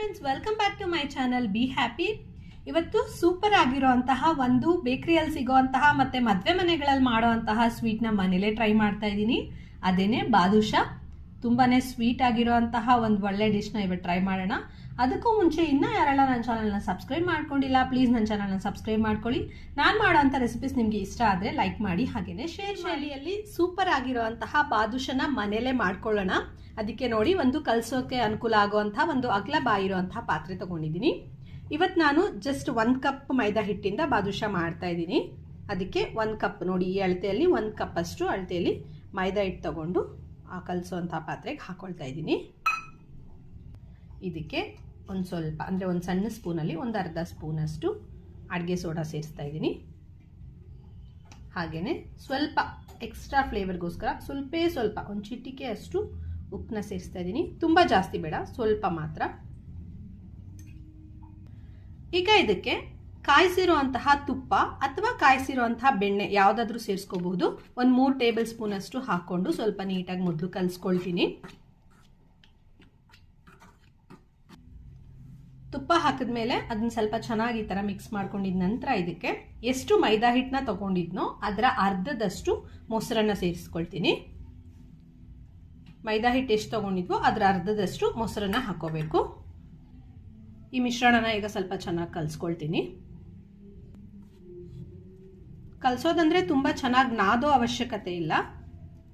Friends welcome back to my channel be happy ಇವತ್ತು super ಆಗಿರುವಂತಹ ಒಂದು ಬೇಕರಿಯಲ್ಲಿ ಸಿಗೋವಂತಹ ಮತ್ತೆ ಮದುವೆ ಮನೆಗಳಲ್ಲಿ ಮಾಡುವಂತಹ ಸ್ವೀಟ್ನ ಮನೇಲೇ ಟ್ರೈ ಮಾಡ್ತಾ ಇದ್ದೀನಿ. ಅದೇನೆ ಬಾದುಷಾ, ತುಂಬಾನೇ ಸ್ವೀಟ್ ಆಗಿರುವಂತಹ ಒಂದು ಒಳ್ಳೆ ಡಿಶ್ನ ಇವತ್ತು ಟ್ರೈ ಮಾಡೋಣ. ಅದಕ್ಕೂ ಮುಂಚೆ ಇನ್ನೂ ಯಾರೆಲ್ಲ ನನ್ನ ಚಾನಲ್ನ ಸಬ್ಸ್ಕ್ರೈಬ್ ಮಾಡ್ಕೊಂಡಿಲ್ಲ ಪ್ಲೀಸ್ ನನ್ನ ಚಾನಲ್ನ ಸಬ್ಸ್ಕ್ರೈಬ್ ಮಾಡ್ಕೊಳ್ಳಿ. ನಾನು ಮಾಡೋವಂಥ ರೆಸಿಪೀಸ್ ನಿಮಗೆ ಇಷ್ಟ ಆದರೆ ಲೈಕ್ ಮಾಡಿ ಹಾಗೆಯೇ ಶೇರ್ ಶೈಲಿಯಲ್ಲಿ ಸೂಪರ್ ಆಗಿರುವಂತಹ ಬಾದುಷನ ಮನೆಯಲ್ಲೇ ಮಾಡ್ಕೊಳ್ಳೋಣ. ಅದಕ್ಕೆ ನೋಡಿ ಒಂದು ಕಲ್ಸೋಕೆ ಅನುಕೂಲ ಆಗುವಂತಹ ಒಂದು ಅಗ್ಲ ಬಾಯಿರುವಂತಹ ಪಾತ್ರೆ ತೊಗೊಂಡಿದ್ದೀನಿ. ಇವತ್ತು ನಾನು ಜಸ್ಟ್ ಒಂದು ಕಪ್ ಮೈದಾ ಹಿಟ್ಟಿಂದ ಬಾದುಷಾ ಮಾಡ್ತಾ ಇದ್ದೀನಿ. ಅದಕ್ಕೆ ಒಂದು ಕಪ್ ನೋಡಿ ಈ ಅಳತೆಯಲ್ಲಿ ಒಂದು ಕಪ್ ಅಷ್ಟು ಅಳತೆಯಲ್ಲಿ ಮೈದಾ ಹಿಟ್ಟು ತಗೊಂಡು ಆ ಕಲಸುವಂಥ ಪಾತ್ರೆಗೆ ಹಾಕೊಳ್ತಾ ಇದ್ದೀನಿ. ಇದಕ್ಕೆ ಒಂದು ಸ್ವಲ್ಪ, ಅಂದರೆ ಒಂದು ಸಣ್ಣ ಸ್ಪೂನಲ್ಲಿ ಒಂದು ಅರ್ಧ ಸ್ಪೂನಷ್ಟು ಅಡುಗೆ ಸೋಡಾ ಸೇರಿಸ್ತಾ ಇದ್ದೀನಿ. ಹಾಗೆಯೇ ಸ್ವಲ್ಪ ಎಕ್ಸ್ಟ್ರಾ ಫ್ಲೇವರ್ಗೋಸ್ಕರ ಸ್ವಲ್ಪ ಸ್ವಲ್ಪ, ಒಂದು ಚಿಟಿಕೆ ಅಷ್ಟು ಉಪ್ಪನ್ನ ಸೇರಿಸ್ತಾ ಇದ್ದೀನಿ. ತುಂಬ ಜಾಸ್ತಿ ಬೇಡ, ಸ್ವಲ್ಪ ಮಾತ್ರ. ಈಗ ಇದಕ್ಕೆ ಕಾಯಿಸಿರುವಂತಹ ತುಪ್ಪ ಅಥವಾ ಕಾಯಿಸಿರುವಂತಹ ಬೆಣ್ಣೆ ಯಾವುದಾದ್ರೂ ಸೇರಿಸ್ಕೋಬಹುದು. ಒಂದು ಮೂರು ಟೇಬಲ್ ಸ್ಪೂನ್ ಅಷ್ಟು ಹಾಕ್ಕೊಂಡು ಸ್ವಲ್ಪ ನೀಟಾಗಿ ಮೊದಲು ಕಲಿಸ್ಕೊಳ್ತೀನಿ. ತುಪ್ಪ ಹಾಕಿದ ಮೇಲೆ ಅದನ್ನ ಸ್ವಲ್ಪ ಚೆನ್ನಾಗಿ ಈ ಮಿಕ್ಸ್ ಮಾಡ್ಕೊಂಡಿದ ನಂತರ ಇದಕ್ಕೆ ಎಷ್ಟು ಮೈದಾ ಹಿಟ್ಟನ್ನ ತಗೊಂಡಿದ್ನೋ ಅದರ ಅರ್ಧದಷ್ಟು ಮೊಸರನ್ನ ಸೇರಿಸ್ಕೊಳ್ತೀನಿ. ಮೈದಾ ಹಿಟ್ಟು ಎಷ್ಟು ತಗೊಂಡಿದ್ವೋ ಅದರ ಅರ್ಧದಷ್ಟು ಮೊಸರನ್ನ ಹಾಕೋಬೇಕು. ಈ ಮಿಶ್ರಣನ ಈಗ ಸ್ವಲ್ಪ ಚೆನ್ನಾಗಿ ಕಲಿಸ್ಕೊಳ್ತೀನಿ. ಕಲಿಸೋದಂದರೆ ತುಂಬ ಚೆನ್ನಾಗಿ ನಾದೋ ಅವಶ್ಯಕತೆ ಇಲ್ಲ.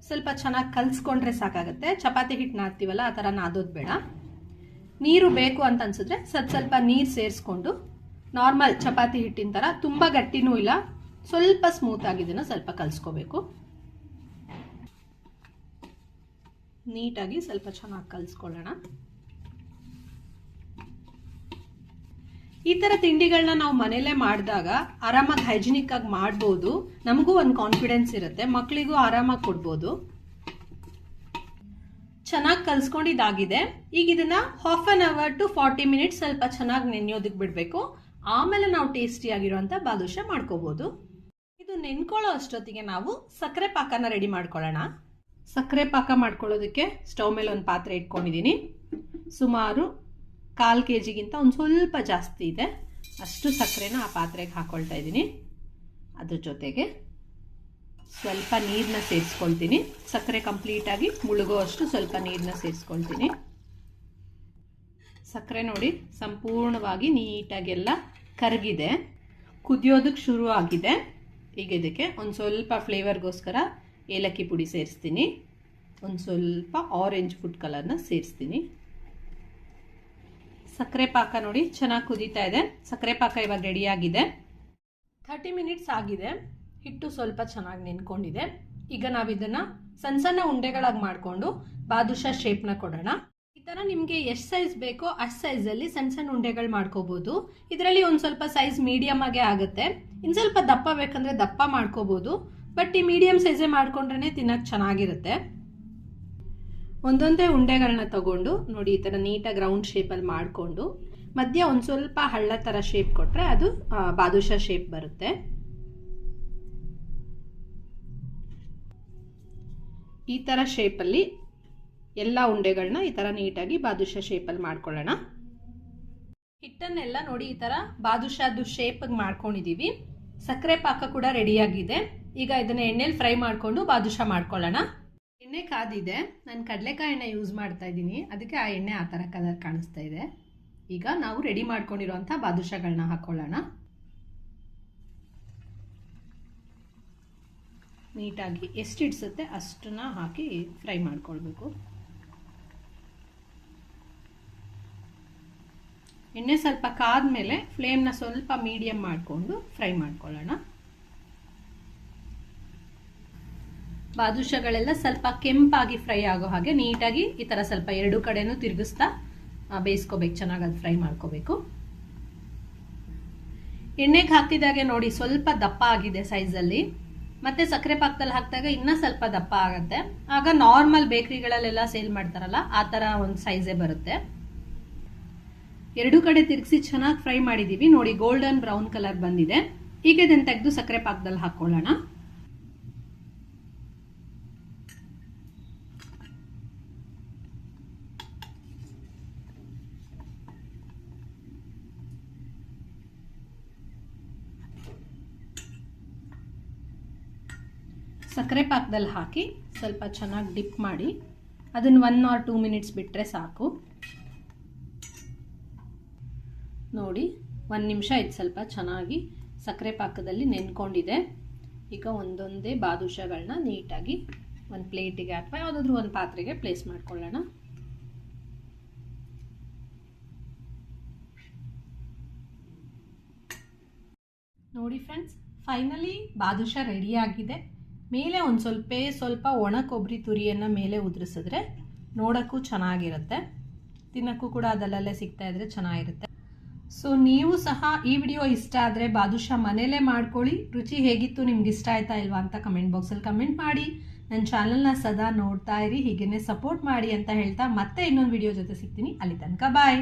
ಸ್ವಲ್ಪ ಚೆನ್ನಾಗಿ ಕಲ್ಸ್ಕೊಂಡ್ರೆ ಸಾಕಾಗುತ್ತೆ. ಚಪಾತಿ ಹಿಟ್ಟು ನಾದ್ತೀವಲ್ಲ ಆ ಥರ ನಾದೋದು ಬೇಡ. ನೀರು ಬೇಕು ಅಂತ ಅನ್ಸಿದ್ರೆ ಸ್ವಲ್ಪ ಸ್ವಲ್ಪ ನೀರು ಸೇರಿಸ್ಕೊಂಡು ನಾರ್ಮಲ್ ಚಪಾತಿ ಹಿಟ್ಟಿನ ಥರ ತುಂಬ ಗಟ್ಟಿನೂ ಇಲ್ಲ, ಸ್ವಲ್ಪ ಸ್ಮೂತ್ ಆಗಿದ್ದನ್ನು ಸ್ವಲ್ಪ ಕಲಿಸ್ಕೋಬೇಕು. ನೀಟಾಗಿ ಸ್ವಲ್ಪ ಚೆನ್ನಾಗಿ ಕಲಿಸ್ಕೊಳ್ಳೋಣ. ಈ ಥರ ತಿಂಡಿಗಳನ್ನ ನಾವು ಮನೆಯಲ್ಲೇ ಮಾಡಿದಾಗ ಆರಾಮಾಗಿ ಹೈಜಿನಿಕ್ ಆಗಿ ಮಾಡ್ಬೋದು, ನಮಗೂ ಒಂದು ಕಾನ್ಫಿಡೆನ್ಸ್ ಇರುತ್ತೆ ಮಕ್ಕಳಿಗೂ ಆರಾಮಾಗಿ ಕೊಡ್ಬೋದು. ಚೆನ್ನಾಗಿ ಕಲ್ಸ್ಕೊಂಡಿದ್ದಾಗಿದೆ. ಈಗ ಇದನ್ನ half an hour to forty minutes ಸ್ವಲ್ಪ ಚೆನ್ನಾಗಿ ನೆನೆಯೋದಕ್ಕೆ ಬಿಡಬೇಕು. ಆಮೇಲೆ ನಾವು ಟೇಸ್ಟಿ ಆಗಿರುವಂತ ಬಾದುಷಾ ಮಾಡ್ಕೋಬಹುದು ಇದು ನೆನ್ಕೊಳ್ಳೋ ಅಷ್ಟೊತ್ತಿಗೆ ನಾವು ಸಕ್ಕರೆ ಪಾಕನ ರೆಡಿ ಮಾಡ್ಕೊಳ್ಳೋಣ. ಸಕ್ಕರೆ ಪಾಕ ಮಾಡ್ಕೊಳ್ಳೋದಕ್ಕೆ ಸ್ಟವ್ ಮೇಲೆ ಒಂದು ಪಾತ್ರೆ ಇಟ್ಕೊಂಡಿದ್ದೀನಿ ಸುಮಾರು ಕಾಲು ಕೆ ಜಿಗಿಂತ ಒಂದು ಸ್ವಲ್ಪ ಜಾಸ್ತಿ ಇದೆ. ಅಷ್ಟು ಸಕ್ಕರೆನ ಆ ಪಾತ್ರೆಗೆ ಹಾಕೊಳ್ತಾ ಇದ್ದೀನಿ. ಅದ್ರ ಜೊತೆಗೆ ಸ್ವಲ್ಪ ನೀರನ್ನ ಸೇರಿಸ್ಕೊಳ್ತೀನಿ. ಸಕ್ಕರೆ ಕಂಪ್ಲೀಟಾಗಿ ಮುಳುಗೋ ಅಷ್ಟು ಸ್ವಲ್ಪ ನೀರನ್ನ ಸೇರಿಸ್ಕೊಳ್ತೀನಿ. ಸಕ್ಕರೆ ನೋಡಿ ಸಂಪೂರ್ಣವಾಗಿ ನೀಟಾಗೆಲ್ಲ ಕರಗಿದೆ. ಕುದಿಯೋದಕ್ಕೆ ಶುರು ಆಗಿದೆ. ಈಗ ಇದಕ್ಕೆ ಒಂದು ಸ್ವಲ್ಪ ಫ್ಲೇವರ್ಗೋಸ್ಕರ ಏಲಕ್ಕಿ ಪುಡಿ ಸೇರಿಸ್ತೀನಿ. ಒಂದು ಸ್ವಲ್ಪ ಆರೆಂಜ್ ಫುಡ್ ಕಲರ್ನ ಸೇರಿಸ್ತೀನಿ. ಸಕ್ಕರೆ ಪಾಕ ನೋಡಿ ಚೆನ್ನಾಗಿ ಕುದೀತಾ ಇದೆ. ಸಕ್ಕರೆ ಪಾಕ ಇವಾಗ ರೆಡಿಯಾಗಿದೆ ಥರ್ಟಿ ಮಿನಿಟ್ಸ್ ಆಗಿದೆ. ಹಿಟ್ಟು ಸ್ವಲ್ಪ ಚೆನ್ನಾಗಿ ನೆನ್ಕೊಂಡಿದೆ ಈಗ ನಾವು ಇದನ್ನ ಸಣ್ಣ ಸಣ್ಣ ಉಂಡೆಗಳಾಗಿ ಮಾಡಿಕೊಂಡು ಬಾದುಷಾ ಶೇಪ್ನ ಕೊಡೋಣ. ಈ ಥರ ನಿಮಗೆ ಎಷ್ಟು ಸೈಜ್ ಬೇಕೋ ಅಷ್ಟು ಸೈಜಲ್ಲಿ ಸಣ್ಣ ಸಣ್ಣ ಉಂಡೆಗಳು ಮಾಡ್ಕೋಬಹುದು ಇದರಲ್ಲಿ ಒಂದು ಸ್ವಲ್ಪ ಸೈಜ್ ಮೀಡಿಯಮ್ ಆಗೇ ಆಗುತ್ತೆ. ಇನ್ನು ಸ್ವಲ್ಪ ದಪ್ಪ ಬೇಕಂದ್ರೆ ದಪ್ಪ ಮಾಡ್ಕೋಬಹುದು ಬಟ್ ಈ ಮೀಡಿಯಮ್ ಸೈಜೇ ಮಾಡ್ಕೊಂಡ್ರೆ ತಿನ್ನಕ್ಕೆ ಚೆನ್ನಾಗಿರುತ್ತೆ. ಒಂದೊಂದೇ ಉಂಡೆಗಳನ್ನ ತಗೊಂಡು ನೋಡಿ ಈ ಥರ ನೀಟಾಗಿ ರೌಂಡ್ ಶೇಪಲ್ಲಿ ಮಾಡಿಕೊಂಡು, ಮಧ್ಯ ಒಂದು ಸ್ವಲ್ಪ ಹಳ್ಳ ಥರ ಶೇಪ್ ಕೊಟ್ಟರೆ ಅದು ಬಾದುಷಾ ಶೇಪ್ ಬರುತ್ತೆ. ಈ ಥರ ಶೇಪಲ್ಲಿ ಎಲ್ಲ ಉಂಡೆಗಳನ್ನ ಈ ಥರ ನೀಟಾಗಿ ಬಾದುಷಾ ಶೇಪಲ್ಲಿ ಮಾಡ್ಕೊಳ್ಳೋಣ. ಹಿಟ್ಟನ್ನೆಲ್ಲ ನೋಡಿ ಈ ಥರ ಬಾದುಷಾದು ಶೇಪಿಗೆ ಮಾಡ್ಕೊಂಡಿದ್ದೀವಿ ಸಕ್ಕರೆ ಪಾಕ ಕೂಡ ರೆಡಿಯಾಗಿದೆ ಈಗ ಇದನ್ನು ಎಣ್ಣೆಲಿ ಫ್ರೈ ಮಾಡಿಕೊಂಡು ಬಾದುಷಾ ಮಾಡ್ಕೊಳ್ಳೋಣ. ಎಣ್ಣೆ ಕಾದಿದೆ. ನಾನು ಕಡಲೆಕಾಯಿ ಎಣ್ಣೆ ಯೂಸ್ ಮಾಡ್ತಾ ಇದ್ದೀನಿ. ಅದಕ್ಕೆ ಆ ಎಣ್ಣೆ ಆ ಥರ ಕಲರ್ ಕಾಣಿಸ್ತಾ ಇದೆ. ಈಗ ನಾವು ರೆಡಿ ಮಾಡ್ಕೊಂಡಿರೋಂಥ ಬಾದುಷಾಗಳನ್ನ ಹಾಕೊಳ್ಳೋಣ. ನೀಟಾಗಿ ಎಷ್ಟು ಹಿಡಿಸುತ್ತೆ ಅಷ್ಟನ್ನ ಹಾಕಿ ಫ್ರೈ ಮಾಡ್ಕೊಳ್ಬೇಕು. ಎಣ್ಣೆ ಸ್ವಲ್ಪ ಕಾದ್ಮೇಲೆ ಫ್ಲೇಮ್ನ ಸ್ವಲ್ಪ ಮೀಡಿಯಮ್ ಮಾಡಿಕೊಂಡು ಫ್ರೈ ಮಾಡ್ಕೊಳ್ಳೋಣ. ಬಾದುಷಗಳೆಲ್ಲ ಸ್ವಲ್ಪ ಕೆಂಪಾಗಿ ಫ್ರೈ ಆಗೋ ಹಾಗೆ ನೀಟಾಗಿ ಈ ಥರ ಸ್ವಲ್ಪ ಎರಡು ಕಡೆನೂ ತಿರುಗಿಸ್ತಾ ಬೇಯಿಸ್ಕೋಬೇಕು, ಚೆನ್ನಾಗಿ ಅದು ಫ್ರೈ ಮಾಡ್ಕೋಬೇಕು. ಎಣ್ಣೆಗೆ ಹಾಕಿದಾಗೆ ನೋಡಿ ಸ್ವಲ್ಪ ದಪ್ಪ ಆಗಿದೆ ಸೈಜಲ್ಲಿ. ಮತ್ತೆ ಸಕ್ಕರೆ ಪಾಕದಲ್ಲಿ ಹಾಕಿದಾಗ ಇನ್ನೂ ಸ್ವಲ್ಪ ದಪ್ಪ ಆಗುತ್ತೆ. ಆಗ ನಾರ್ಮಲ್ ಬೇಕರಿಗಳಲ್ಲೆಲ್ಲ ಸೇಲ್ ಮಾಡ್ತಾರಲ್ಲ, ಆ ಥರ ಒಂದು ಸೈಜೇ ಬರುತ್ತೆ. ಎರಡು ಕಡೆ ತಿರುಗಿಸಿ ಚೆನ್ನಾಗಿ ಫ್ರೈ ಮಾಡಿದ್ದೀವಿ ನೋಡಿ ಗೋಲ್ಡನ್ ಬ್ರೌನ್ ಕಲರ್ ಬಂದಿದೆ. ಈಗ ಇದನ್ನು ತೆಗೆದು ಸಕ್ಕರೆ ಪಾಕದಲ್ಲಿ ಹಾಕ್ಕೊಳ್ಳೋಣ. ಸಕ್ಕರೆ ಪಾಕದಲ್ಲಿ ಹಾಕಿ ಸ್ವಲ್ಪ ಚೆನ್ನಾಗಿ ಡಿಪ್ ಮಾಡಿ ಅದನ್ನು ಒನ್ ಆರ್ ಟೂ ಮಿನಿಟ್ಸ್ ಬಿಟ್ಟರೆ ಸಾಕು. ನೋಡಿ, ಒಂದು ನಿಮಿಷ ಇದು ಸ್ವಲ್ಪ ಚೆನ್ನಾಗಿ ಸಕ್ಕರೆ ಪಾಕದಲ್ಲಿ ನೆನ್ಕೊಂಡಿದೆ. ಈಗ ಒಂದೊಂದೇ ಬಾದುಷಗಳನ್ನ ನೀಟಾಗಿ ಒಂದು ಪ್ಲೇಟಿಗೆ ಅಥವಾ ಯಾವುದಾದ್ರೂ ಒಂದು ಪಾತ್ರೆಗೆ ಪ್ಲೇಸ್ ಮಾಡ್ಕೊಳ್ಳೋಣ. ನೋಡಿ ಫ್ರೆಂಡ್ಸ್ ಫೈನಲಿ ಬಾದುಷ ರೆಡಿಯಾಗಿದೆ ಮೇಲೆ ಒಂದು ಸ್ವಲ್ಪ ಸ್ವಲ್ಪ ಒಣ ಕೊಬ್ಬರಿ ತುರಿಯನ್ನು ಮೇಲೆ ಉದುರಿಸಿದ್ರೆ ನೋಡೋಕ್ಕೂ ಚೆನ್ನಾಗಿರುತ್ತೆ. ತಿನ್ನೋಕ್ಕೂ ಕೂಡ ಅದಲ್ಲಲ್ಲೇ ಸಿಗ್ತಾ ಇದ್ರೆ ಚೆನ್ನಾಗಿರುತ್ತೆ. ಸೊ ನೀವು ಸಹ ಈ ವಿಡಿಯೋ ಇಷ್ಟ ಆದರೆ ಬಾದುಷಾ ಮನೇಲೇ ಮಾಡ್ಕೊಳ್ಳಿ. ರುಚಿ ಹೇಗಿತ್ತು, ನಿಮ್ಗೆ ಇಷ್ಟ ಆಯ್ತಾ ಇಲ್ವಾ ಅಂತ ಕಮೆಂಟ್ ಬಾಕ್ಸಲ್ಲಿ ಕಮೆಂಟ್ ಮಾಡಿ. ನನ್ನ ಚಾನಲ್ನ ಸದಾ ನೋಡ್ತಾ ಇರಿ, ಹೀಗೇನೆ ಸಪೋರ್ಟ್ ಮಾಡಿ ಅಂತ ಹೇಳ್ತಾ ಮತ್ತೆ ಇನ್ನೊಂದು ವಿಡಿಯೋ ಜೊತೆ ಸಿಗ್ತೀನಿ. ಅಲ್ಲಿ ತನಕ ಬಾಯ್